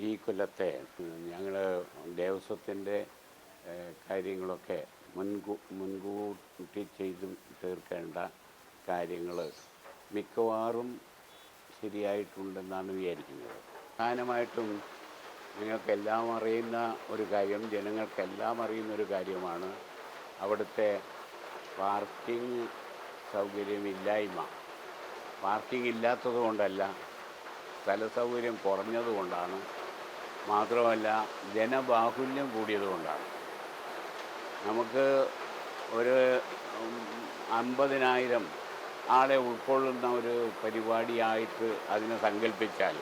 ഈ കൊല്ലത്തെ ഞങ്ങൾ ദേവസ്വത്തിന്റെ കാര്യങ്ങളൊക്കെ മുൻകൂ മുൻകൂട്ടി ചെയ്തു തീർക്കേണ്ട കാര്യങ്ങൾ മിക്കവാറും ശരിയായിട്ടുണ്ടെന്നാണ് വിചാരിക്കുന്നത്. പ്രധാനമായിട്ടും നിങ്ങൾക്കെല്ലാം അറിയുന്ന ഒരു കാര്യം ജനങ്ങൾക്കെല്ലാം അറിയുന്ന ഒരു കാര്യമാണ് അവിടുത്തെ പാർക്കിംഗ് സൗകര്യമില്ലായ്മ. പാർക്കിംഗ് ഇല്ലാത്തത് കൊണ്ടല്ല സ്ഥല സൗകര്യം കുറഞ്ഞത് കൊണ്ടാണ് മാത്രമല്ല ജനബാഹുല്യം കൂടിയതുകൊണ്ടാണ്. നമുക്ക് ഒരു അമ്പതിനായിരം ആളെ ഉൾക്കൊള്ളുന്ന ഒരു പരിപാടിയായിട്ട് അതിനെ സങ്കല്പിച്ചാൽ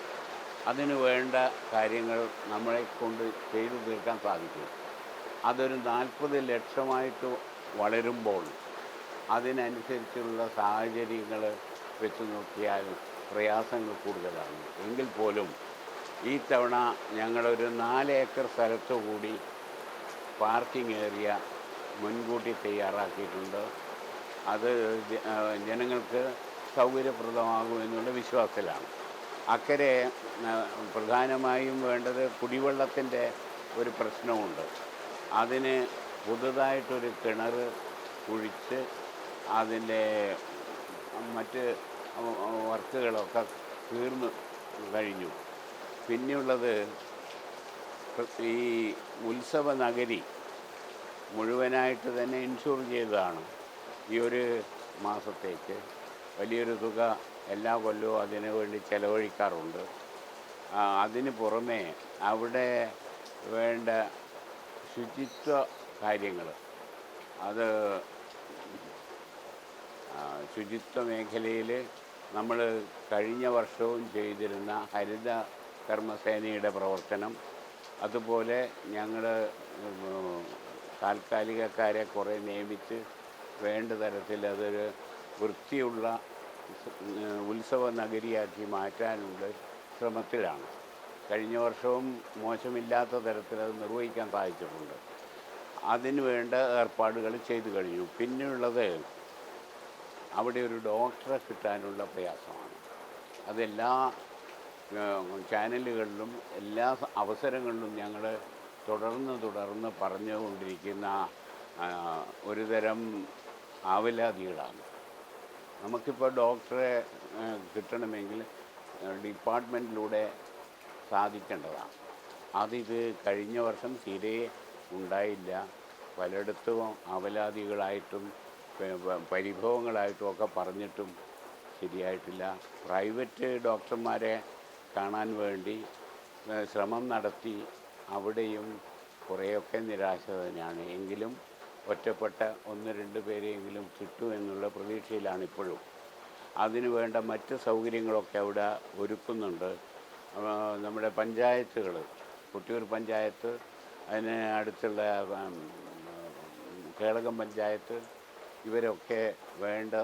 അതിന് വേണ്ട കാര്യങ്ങൾ നമ്മളെ കൊണ്ട് ചെയ്തു തീർക്കാൻ സാധിക്കും. അതൊരു നാൽപ്പത് ലക്ഷമായിട്ട് വളരുമ്പോൾ അതിനനുസരിച്ചുള്ള സാഹചര്യങ്ങൾ വെച്ച് നോക്കിയാൽ പ്രയാസങ്ങൾ കൂടുതലാണ്. എങ്കിൽ പോലും ഈ തവണ ഞങ്ങളൊരു നാല് ഏക്കർ സ്ഥലത്തു കൂടി പാർക്കിംഗ് ഏരിയ മുൻകൂട്ടി തയ്യാറാക്കിയിട്ടുണ്ട്. അത് ജനങ്ങൾക്ക് സൗകര്യപ്രദമാകും എന്നുള്ള വിശ്വാസത്തിലാണ്. അക്കരെ പ്രധാനമായും വേണ്ടത് കുടിവെള്ളത്തിന്റെ ഒരു പ്രശ്നമുണ്ട്. അതിന് പുതുതായിട്ടൊരു കിണർ കുഴിച്ച് അതിന്റെ മറ്റ് വർക്കുകളൊക്കെ തീർന്നു കഴിഞ്ഞു. പിന്നെയുള്ളത് ഈ ഉത്സവ നഗരി മുഴുവനായിട്ട് തന്നെ ഇൻഷുർ ചെയ്തതാണ്. ഈ ഒരു മാസത്തേക്ക് വലിയൊരു തുക എല്ലാ കൊല്ലവും അതിനു വേണ്ടി ചെലവഴിക്കാറുണ്ട്. അതിന് പുറമെ അവിടെ വേണ്ട ശുചിത്വ കാര്യങ്ങൾ അത് ശുചിത്വ മേഖലയിൽ നമ്മൾ കഴിഞ്ഞ വർഷവും ചെയ്തിരുന്ന ഹരിത കർമ്മസേനയുടെ പ്രവർത്തനം അതുപോലെ ഞങ്ങൾ താൽക്കാലികക്കാരെ കുറേ നിയമിച്ച് വേണ്ട തരത്തിൽ അതൊരു വൃത്തിയുള്ള ഉത്സവ നഗരിയാക്കി മാറ്റാനുള്ള ശ്രമത്തിലാണ്. കഴിഞ്ഞ വർഷവും മോശമില്ലാത്ത തരത്തിൽ അത് നിർവഹിക്കാൻ സാധിച്ചിട്ടുണ്ട്. അതിന് വേണ്ട ഏർപ്പാടുകൾ ചെയ്തു കഴിഞ്ഞു. പിന്നെയുള്ളത് അവിടെ ഒരു ഡോക്ടറെ കിട്ടാനുള്ള പ്രയാസമാണ്. അതെല്ലാ ചാനലുകളിലും എല്ലാ അവസരങ്ങളിലും ഞങ്ങൾ തുടർന്ന് തുടർന്ന് പറഞ്ഞുകൊണ്ടിരിക്കുന്ന ഒരു തരം ആവലാതികളാണ്. നമുക്കിപ്പോൾ ഡോക്ടറെ കിട്ടണമെങ്കിൽ ഡിപ്പാർട്ട്മെന്റിലൂടെ സാധിക്കേണ്ടതാണ്. അതിത് കഴിഞ്ഞ വർഷം തീരെ ഉണ്ടായില്ല. പലയിടത്തും അവലാതികളായിട്ടും പരിഭവങ്ങളായിട്ടും ഒക്കെ പറഞ്ഞിട്ടും ശരിയായിട്ടില്ല. പ്രൈവറ്റ് ഡോക്ടർമാരെ കാണാൻ വേണ്ടി ശ്രമം നടത്തി അവിടെയും കുറേയൊക്കെ നിരാശ തന്നെയാണ് എങ്കിലും ഒറ്റപ്പെട്ട ഒന്ന് രണ്ട് പേരെയെങ്കിലും കിട്ടും എന്നുള്ള പ്രതീക്ഷയിലാണ് ഇപ്പോഴും. അതിനുവേണ്ട മറ്റ് സൗകര്യങ്ങളൊക്കെ അവിടെ ഒരുക്കുന്നുണ്ട്. നമ്മുടെ പഞ്ചായത്തുകൾ കുട്ടിയൂർ പഞ്ചായത്ത് അതിന് അടുത്തുള്ള കേളകം പഞ്ചായത്ത് ഇവരൊക്കെ വേണ്ട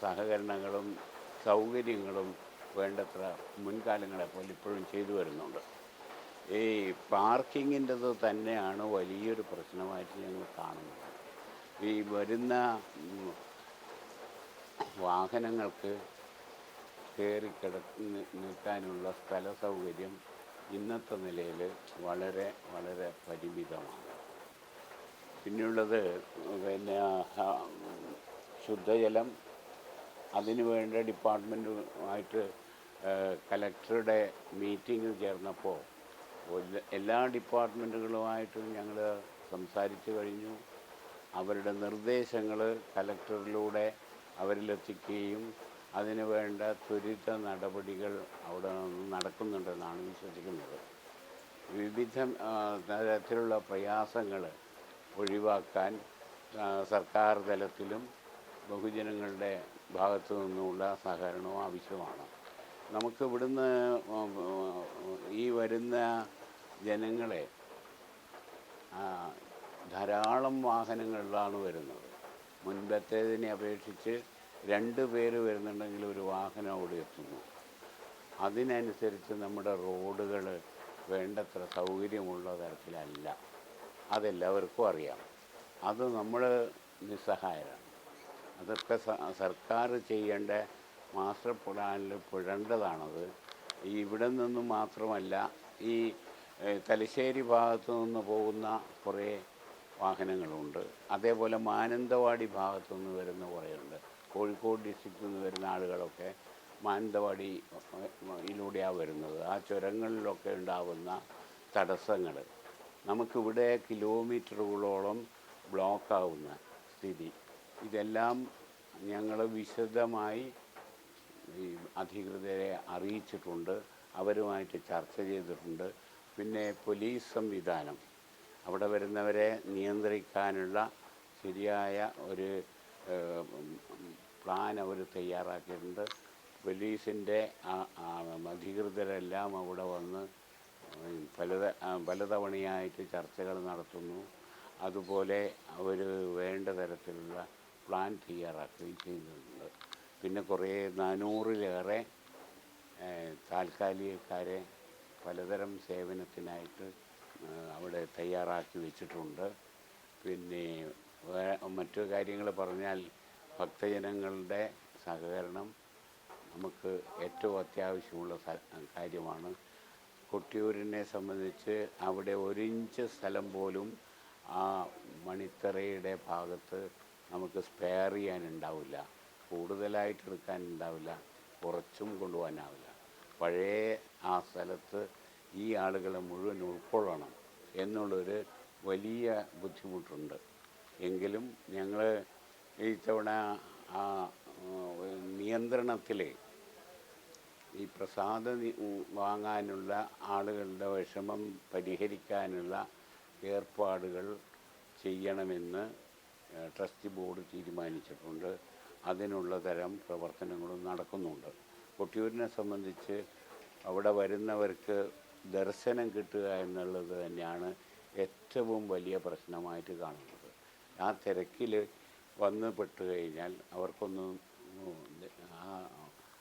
സഹകരണങ്ങളും സൗകര്യങ്ങളും വേണ്ടത്ര മുൻകാലങ്ങളെ പോലെ ഇപ്പോഴും ചെയ്തു വരുന്നുണ്ട്. ഈ പാർക്കിങ്ങിന്റെത് തന്നെയാണ് വലിയൊരു പ്രശ്നമായിട്ട് ഞങ്ങൾ കാണുന്നത്. ഈ വരുന്ന വാഹനങ്ങൾക്ക് കയറി കിട നിൽക്കാനുള്ള സ്ഥല സൗകര്യം ഇന്നത്തെ നിലയിൽ വളരെ വളരെ പരിമിതമാണ്. പിന്നെയുള്ളത് പിന്നെ ശുദ്ധജലം അതിനു വേണ്ട ഡിപ്പാർട്ട്മെന്റുമായിട്ട് കലക്ടറുടെ മീറ്റിങ്ങിൽ ചേർന്നപ്പോൾ എല്ലാ ഡിപ്പാർട്ട്മെന്റുകളുമായിട്ടും ഞങ്ങൾ സംസാരിച്ചു കഴിഞ്ഞു. അവരുടെ നിർദ്ദേശങ്ങൾ കലക്ടറിലൂടെ അവരിലെത്തിക്കുകയും അതിന് വേണ്ട ത്വരിത നടപടികൾ അവിടെ നടക്കുന്നുണ്ടെന്നാണ് വിശ്വസിക്കുന്നത്. വിവിധ തരത്തിലുള്ള പ്രയാസങ്ങൾ ഒഴിവാക്കാൻ സർക്കാർ തലത്തിലും ബഹുജനങ്ങളുടെ ഭാഗത്തു നിന്നുമുള്ള സഹകരണവും ആവശ്യമാണ്. നമുക്ക് ഇവിടുന്ന് ഈ വരുന്ന ജനങ്ങളെ ധാരാളം വാഹനങ്ങളിലാണ് വരുന്നത്. മുൻപത്തേതിനെ അപേക്ഷിച്ച് രണ്ട് പേര് വരുന്നുണ്ടെങ്കിൽ ഒരു വാഹനം അവിടെ എത്തുന്നു. അതിനനുസരിച്ച് നമ്മുടെ റോഡുകൾ വേണ്ടത്ര സൗകര്യമുള്ള തരത്തിലല്ല. അതെല്ലാവർക്കും അറിയാം. അത് നമ്മൾ നിസ്സഹായരാണ്. അതൊക്കെ സർക്കാർ ചെയ്യേണ്ട മാസ്റ്റർ പ്ലാനിൽ പുഴണ്ടതാണത് ഈ ഇവിടെ നിന്നും മാത്രമല്ല ഈ തലശ്ശേരി ഭാഗത്തു നിന്ന് പോകുന്ന കുറേ വാഹനങ്ങളുണ്ട്. അതേപോലെ മാനന്തവാടി ഭാഗത്തു നിന്ന് വരുന്ന കുറേ ഉണ്ട് കോഴിക്കോട് ഡിസ്ട്രിക്റ്റിൽ നിന്ന് വരുന്ന ആളുകളൊക്കെ മാനന്തവാടി യിലൂടെയാണ് വരുന്നത്. ആ ചുരങ്ങളിലൊക്കെ ഉണ്ടാകുന്ന തടസ്സങ്ങൾ നമുക്കിവിടെ കിലോമീറ്ററുകളോളം ബ്ലോക്കാവുന്ന സ്ഥിതി. ഇതെല്ലാം ഞങ്ങൾ വിശദമായി ഈ അധികൃതരെ അറിയിച്ചിട്ടുണ്ട് അവരുമായിട്ട് ചർച്ച ചെയ്തിട്ടുണ്ട്. പിന്നെ പോലീസ് സംവിധാനം. അവിടെ വരുന്നവരെ നിയന്ത്രിക്കാനുള്ള ശരിയായ ഒരു പ്ലാൻ അവർ തയ്യാറാക്കിയിട്ടുണ്ട്. പോലീസിന്റെ അധികൃതരെല്ലാം അവിടെ വന്ന് പലത പലതവണയായിട്ട് ചർച്ചകൾ നടത്തുന്നു. അതുപോലെ അവർ വേണ്ട തരത്തിലുള്ള പ്ലാൻ തയ്യാറാക്കുകയും ചെയ്യുന്നുണ്ട്. പിന്നെ കുറേ നാനൂറിലേറെ താൽക്കാലികക്കാരെ പലതരം സേവനത്തിനായിട്ട് അവിടെ തയ്യാറാക്കി വെച്ചിട്ടുണ്ട്. പിന്നെ മറ്റു കാര്യങ്ങൾ പറഞ്ഞാൽ ഭക്തജനങ്ങളുടെ സഹകരണം നമുക്ക് ഏറ്റവും അത്യാവശ്യമുള്ള കാര്യമാണ്. കൊട്ടിയൂരിനെ സംബന്ധിച്ച് അവിടെ ഒരിഞ്ച് സ്ഥലം പോലും ആ മണിത്തറയുടെ ഭാഗത്ത് നമുക്ക് സ്പെയർ ചെയ്യാനുണ്ടാവില്ല. കൂടുതലായിട്ട് എടുക്കാനുണ്ടാവില്ല. കുറച്ചും കൊണ്ടുപോകാനാവില്ല. പഴയ ആ സ്ഥലത്ത് ഈ ആളുകളെ മുഴുവൻ ഉൾക്കൊള്ളണം എന്നുള്ളൊരു വലിയ ബുദ്ധിമുട്ടുണ്ട്. എങ്കിലും ഞങ്ങൾ ഈ തവണ ആ നിയന്ത്രണത്തിൽ ഈ പ്രസാദം വാങ്ങാനുള്ള ആളുകളുടെ വിഷമം പരിഹരിക്കാനുള്ള ഏർപ്പാടുകൾ ചെയ്യണമെന്ന് ട്രസ്റ്റ് ബോർഡ് തീരുമാനിച്ചിട്ടുണ്ട്. അതിനുള്ള തരം പ്രവർത്തനങ്ങളും നടക്കുന്നുണ്ട്. കൊട്ടിയൂരിനെ സംബന്ധിച്ച് അവിടെ വരുന്നവർക്ക് ദർശനം കിട്ടുക എന്നുള്ളത് തന്നെയാണ് ഏറ്റവും വലിയ പ്രശ്നമായിട്ട് കാണുന്നത്. ആ തിരക്കിൽ വന്ന് പെട്ട് കഴിഞ്ഞാൽ അവർക്കൊന്ന് ആ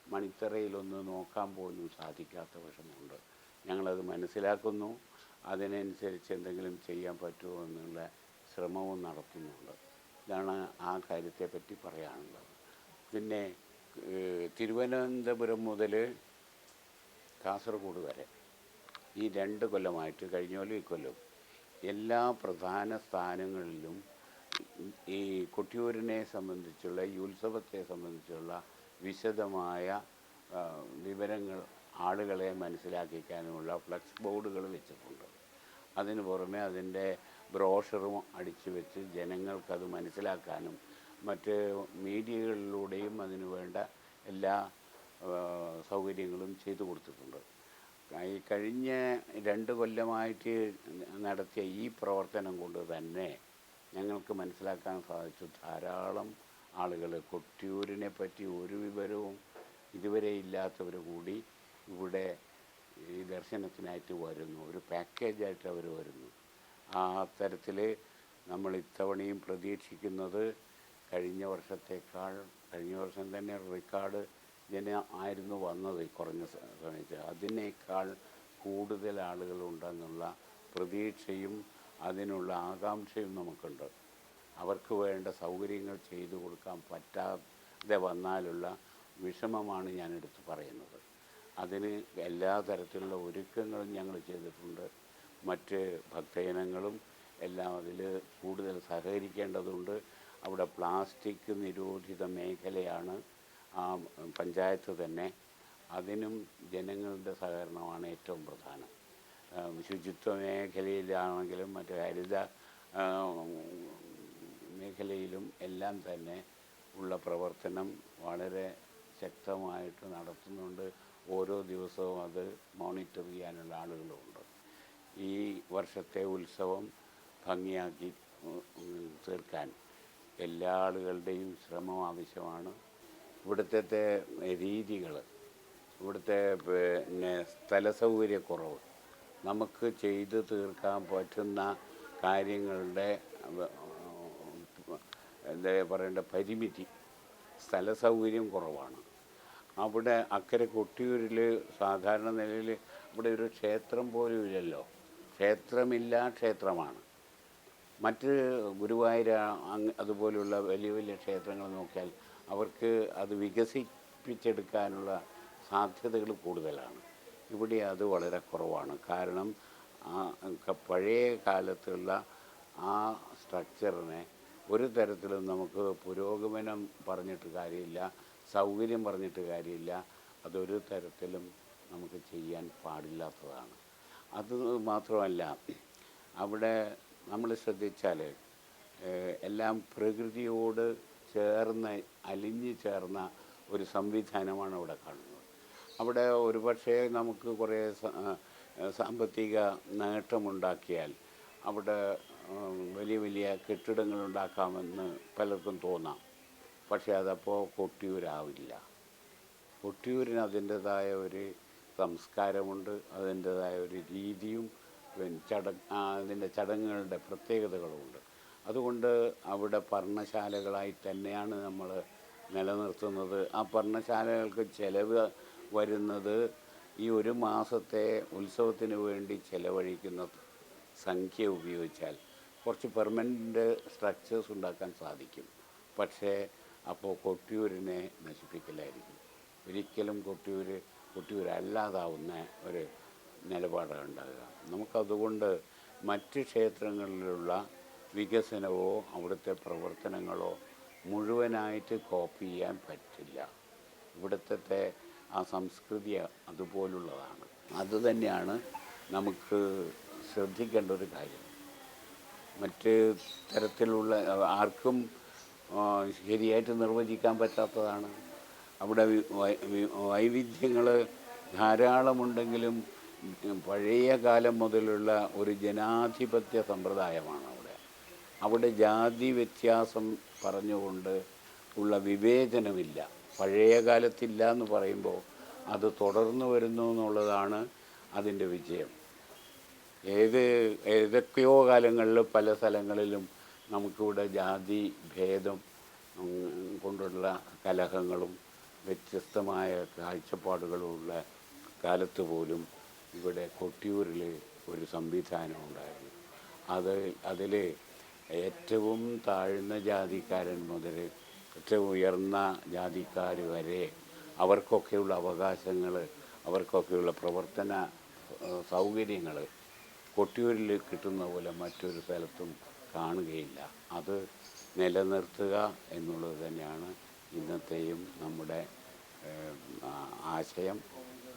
മണിത്തറയിലൊന്ന് നോക്കാൻ പോലും സാധിക്കാത്ത വിഷമമുണ്ട്. ഞങ്ങളത് മനസ്സിലാക്കുന്നു. അതിനനുസരിച്ച് എന്തെങ്കിലും ചെയ്യാൻ പറ്റുമോ എന്നുള്ള ശ്രമവും നടത്തുന്നുണ്ട്. ഇതാണ് ആ കാര്യത്തെപ്പറ്റി പറയാനുള്ളത്. പിന്നെ തിരുവനന്തപുരം മുതൽ കാസർഗോഡ് വരെ. ഈ രണ്ട് കൊല്ലമായിട്ട് കഴിഞ്ഞ കൊല്ലം ഈ കൊല്ലം. എല്ലാ പ്രധാന സ്ഥാനങ്ങളിലും ഈ കൊട്ടിയൂരിനെ സംബന്ധിച്ചുള്ള ഈ ഉത്സവത്തെ സംബന്ധിച്ചുള്ള വിശദമായ വിവരങ്ങൾ ആളുകളെ മനസ്സിലാക്കിക്കാനുമുള്ള ഫ്ലക്സ് ബോർഡുകൾ വെച്ചിട്ടുണ്ട്. അതിന് പുറമെ അതിന്റെ ബ്രോഷറും അടിച്ചു വെച്ച് ജനങ്ങൾക്കത് മനസ്സിലാക്കാനും മറ്റ് മീഡിയകളിലൂടെയും അതിനു വേണ്ട എല്ലാ സൗകര്യങ്ങളും ചെയ്തു കൊടുത്തിട്ടുണ്ട്. ഈ കഴിഞ്ഞ രണ്ട് കൊല്ലമായിട്ട് നടത്തിയ ഈ പ്രവർത്തനം കൊണ്ട് തന്നെ ഞങ്ങൾക്ക് മനസ്സിലാക്കാൻ സാധിച്ചു. ധാരാളം ആളുകൾ കൊട്ടിയൂരിനെ പറ്റി ഒരു വിവരവും ഇതുവരെ ഇല്ലാത്തവർ കൂടി ഇവിടെ ഈ ദർശനത്തിനായിട്ട് വരുന്നു. ഒരു പാക്കേജായിട്ട് അവർ വരുന്നു. ആ തരത്തിൽ നമ്മൾ ഇത്തവണയും പ്രതീക്ഷിക്കുന്നത് കഴിഞ്ഞ വർഷത്തേക്കാൾ കഴിഞ്ഞ വർഷം തന്നെ റെക്കോർഡ് ജന ആയിരുന്നു വന്നത് കുറഞ്ഞ സമയത്ത്. അതിനേക്കാൾ കൂടുതൽ ആളുകളുണ്ടെന്നുള്ള പ്രതീക്ഷയും അതിനുള്ള ആകാംക്ഷയും നമുക്കുണ്ട്. അവർക്ക് വേണ്ട സൗകര്യങ്ങൾ ചെയ്തു കൊടുക്കാൻ പറ്റാതെ വന്നാലുള്ള വിഷമമാണ് ഞാൻ എടുത്ത് പറയുന്നത്. അതിന് എല്ലാ തരത്തിലുള്ള ഒരുക്കങ്ങളും ഞങ്ങൾ ചെയ്തിട്ടുണ്ട്. മറ്റ് ഭക്തജനങ്ങളും എല്ലാം അതിൽ കൂടുതൽ സഹകരിക്കേണ്ടതുണ്ട്. അവിടെ പ്ലാസ്റ്റിക് നിരോധിത മേഖലയാണ് ആ പഞ്ചായത്ത് തന്നെ. അതിനും ജനങ്ങളുടെ സഹകരണമാണ് ഏറ്റവും പ്രധാനം. ശുചിത്വ മേഖലയിലാണെങ്കിലും മറ്റു ഹരിത മേഖലയിലും എല്ലാം തന്നെ ഉള്ള പ്രവർത്തനം വളരെ ശക്തമായിട്ട് നടത്തുന്നുണ്ട്. ഓരോ ദിവസവും അത് മോണിറ്റർ ചെയ്യാനുള്ള ആളുകളുമുണ്ട് ഈ വർഷത്തെ ഉത്സവം ഭംഗിയാക്കി തീർക്കാൻ. എല്ലാ ആളുകളുടെയും ശ്രമം ആവശ്യമാണ്. ഇവിടുത്തെ രീതികൾ ഇവിടുത്തെ പിന്നെ സ്ഥല സൗകര്യക്കുറവ് നമുക്ക് ചെയ്തു തീർക്കാൻ പറ്റുന്ന കാര്യങ്ങളുടെ എന്താ പറയേണ്ട പരിമിതി സ്ഥല സൗകര്യം കുറവാണ്. അവിടെ അക്കരെ കൊട്ടിയൂരിൽ സാധാരണ നിലയിൽ ഇവിടെ ഒരു ക്ഷേത്രം പോലും ഇല്ലല്ലോ. ക്ഷേത്രമില്ല ക്ഷേത്രമാണ്. മറ്റ് ഗുരുവായൂർ അതുപോലുള്ള വലിയ വലിയ ക്ഷേത്രങ്ങൾ നോക്കിയാൽ അവർക്ക് അത് വികസിപ്പിച്ചെടുക്കാനുള്ള സാധ്യതകൾ കൂടുതലാണ്. ഇവിടെ അത് വളരെ കുറവാണ്. കാരണം പഴയ കാലത്തുള്ള ആ സ്ട്രക്ചറിനെ ഒരു തരത്തിലും നമുക്ക് പുരോഗമനം പറഞ്ഞിട്ട് കാര്യമില്ല സൗകര്യം പറഞ്ഞിട്ട് കാര്യമില്ല. അതൊരു തരത്തിലും നമുക്ക് ചെയ്യാൻ പാടില്ലാത്തതാണ്. അത് മാത്രമല്ല അവിടെ നമ്മൾ ശ്രദ്ധിച്ചാൽ എല്ലാം പ്രകൃതിയോട് ചേർന്ന് അലിഞ്ഞു ചേർന്ന ഒരു സംവിധാനമാണ് അവിടെ കാണുന്നത്. അവിടെ ഒരുപക്ഷെ നമുക്ക് കുറേ സാമ്പത്തിക നേട്ടമുണ്ടാക്കിയാൽ അവിടെ വലിയ വലിയ കെട്ടിടങ്ങൾ ഉണ്ടാക്കാമെന്ന് പലർക്കും തോന്നാം. പക്ഷേ അതപ്പോൾ കൊട്ടിയൂരാവില്ല. കൊട്ടിയൂരിന് അതിന്റെതായ ഒരു സംസ്കാരമുണ്ട് അതിന്റെതായ ഒരു രീതിയും പിന്നെ ചട ആ, അതിന്റെ ചടങ്ങുകളുടെ പ്രത്യേകതകളുണ്ട്. അതുകൊണ്ട് അവിടെ പർണശാലകളായി തന്നെയാണ് നമ്മൾ നിലനിർത്തുന്നത്. ആ പർണശാലകൾക്ക് ചിലവ് വരുന്നത് ഈ ഒരു മാസത്തെ ഉത്സവത്തിന് വേണ്ടി ചിലവഴിക്കുന്ന സംഖ്യ ഉപയോഗിച്ചാൽ കുറച്ച് പെർമനന്റ് സ്ട്രക്ചേഴ്സ് ഉണ്ടാക്കാൻ സാധിക്കും. പക്ഷേ അപ്പോൾ കൊട്ടിയൂരിനെ നശിപ്പിക്കലായിരിക്കും. ഒരിക്കലും കൊട്ടിയൂർ കൊട്ടിയൂരല്ലാതാവുന്ന ഒരു നിലപാടാണ് ഉണ്ടാകുക. നമുക്കതുകൊണ്ട് മറ്റ് ക്ഷേത്രങ്ങളിലുള്ള വികസനമോ അവിടുത്തെ പ്രവർത്തനങ്ങളോ മുഴുവനായിട്ട് കോപ്പി ചെയ്യാൻ പറ്റില്ല. ഇവിടുത്തെ ആ സംസ്കൃതി അതുപോലുള്ളതാണ്. അതുതന്നെയാണ് നമുക്ക് ശ്രദ്ധിക്കേണ്ട ഒരു കാര്യം. മറ്റ് തരത്തിലുള്ള ആർക്കും ശരിയായിട്ട് നിർവചിക്കാൻ പറ്റാത്തതാണ്. അവിടെ വൈവിധ്യങ്ങൾ ധാരാളമുണ്ടെങ്കിലും പഴയ കാലം മുതലുള്ള ഒരു ജനാധിപത്യ സമ്പ്രദായമാണ് അവിടെ. അവിടെ ജാതി വ്യത്യാസം പറഞ്ഞുകൊണ്ട് ഉള്ള വിവേചനമില്ല. പഴയ കാലത്തില്ല എന്ന് പറയുമ്പോൾ അത് തുടർന്നു വരുന്നു എന്നുള്ളതാണ് അതിന്റെ വിജയം. ഏത് ഏതൊക്കെയോ കാലങ്ങളിൽ പല സ്ഥലങ്ങളിലും നമുക്കിവിടെ ജാതി ഭേദം കൊണ്ടുള്ള കലഹങ്ങളും വ്യത്യസ്തമായ കാഴ്ചപ്പാടുകളുമുള്ള കാലത്ത് പോലും ഇവിടെ കൊട്ടിയൂരിൽ ഒരു സംവിധാനം ഉണ്ടായിരുന്നു. അത് അതിൽ ഏറ്റവും താഴ്ന്ന ജാതിക്കാരൻ മുതൽ ഏറ്റവും ഉയർന്ന ജാതിക്കാർ വരെ അവർക്കൊക്കെയുള്ള അവകാശങ്ങൾ അവർക്കൊക്കെയുള്ള പ്രവർത്തന സൗകര്യങ്ങൾ കൊട്ടിയൂരിൽ കിട്ടുന്ന പോലെ മറ്റൊരു സ്ഥലത്തും കാണുകയില്ല. അത് നിലനിർത്തുക എന്നുള്ളത് തന്നെയാണ് ഇന്നത്തെയും നമ്മുടെ ആശയം.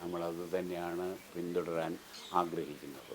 നമ്മളത് തന്നെയാണ് പിന്തുടരാൻ ആഗ്രഹിക്കുന്നത്.